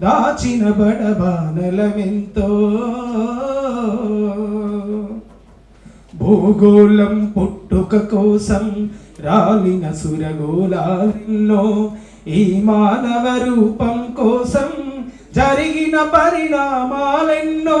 దాచిన బడబానలమెంతో భూగోళం పుట్టుక కోసం రాలిన సురగోళాలెన్నో ఈ మానవ రూపం కోసం జరిగిన పరిణామాలెన్నో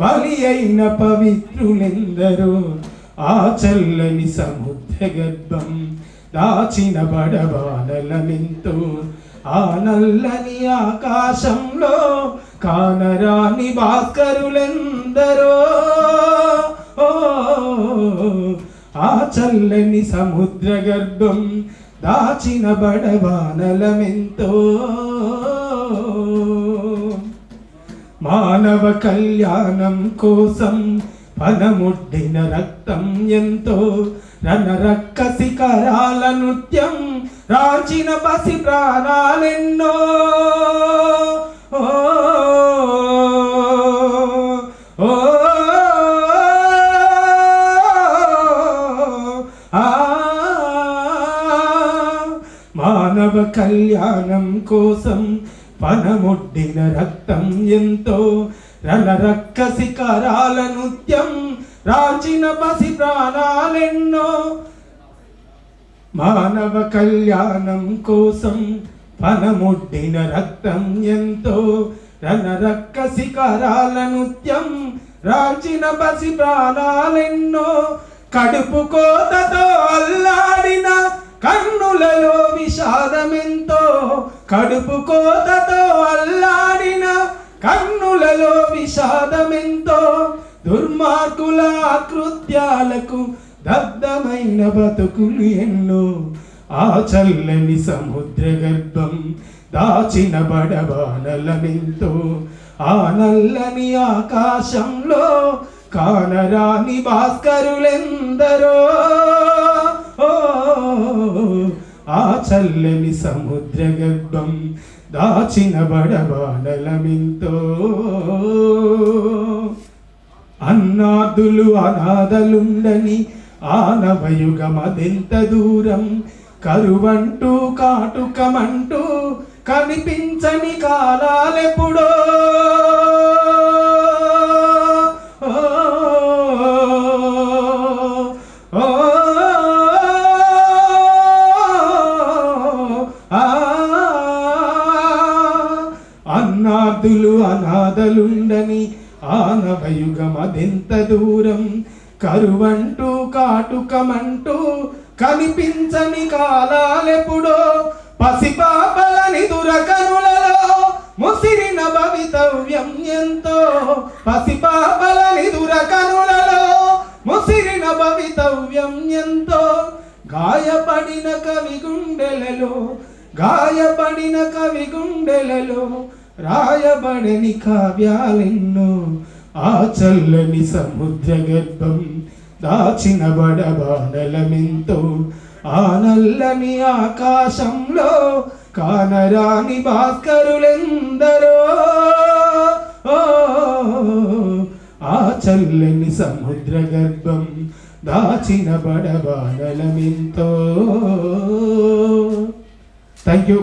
బలి అయిన పవిత్రులెందరూ ఆ చల్లని సముద్ర గర్భం దాచిన బడబానలమెంతో ఆ నల్లని ఆకాశంలో కానరాని భాస్కరులెందరో ఆ చల్లని సముద్ర గర్భం దాచిన బడబానలమెంతో మానవ కళ్యాణం కోసం ఫలముడ్డిన రక్తం ఎంతో. రణరక్క శిఖరాల నృత్యం రాచిన పసి ప్రాణాలెన్నో. ఓ, ఓ, మానవ కళ్యాణం కోసం పనముడ్డిన రక్తం ఎంతో రణరక్క శిఖరాల నృత్యం రాచిన పసి ప్రాణాలెన్నో మానవ కళ్యాణం కోసం పనముడ్డిన రక్తం ఎంతో రణరక్క శిఖరాల నృత్యం రాచిన పసి ప్రాణాలెన్నో కడుపు కోతతో అల్లాడిన కన్నులలో విషాదమెంతో కడుపు కోతతో అల్లాడిన కన్నులలో విషాదమెంతో దుర్మార్గుల కృత్యాలకు దగ్ధమైన బతుకులు ఎన్నో. ఆ చల్లని సముద్ర గర్భం దాచిన బడబానలమెంతో ఆ నల్లని ఆకాశంలో కానరాని భాస్కరులెందరో. ఆ చల్లని సముద్ర గర్భం దాచిన బడబాడలమింతో అన్నాదులు అనాథలుండని ఆనవయుగమదెంత దూరం? కరువంటూ కాటుకమంటూ కనిపించని కాలా బాధలుండని ఆనవయుగమదెంత దూరం? కరువంటూ కాటుకమంటూ కనిపించని కాలాలెప్పుడో? పసిపాపలని దురకనులలో ముసిరిన భవితవ్యం ఎంతో? పసిపాపలని దురకనులలో ముసిరిన భవితవ్యం ఎంతో? గాయపడిన కవి గుండెలలో గాయపడిన కవి గుండెలలో రాయబడని కావ్యాలెన్నో ఆ చల్లని సముద్ర గర్భం దాచిన బడబానలమెంతో ఆ నల్లని ఆకాశంలో కానరాని భాస్కరులెందరో. ఆ చల్లని సముద్ర గర్భం దాచిన బడబానలమెంతో థ్యాంక్ యూ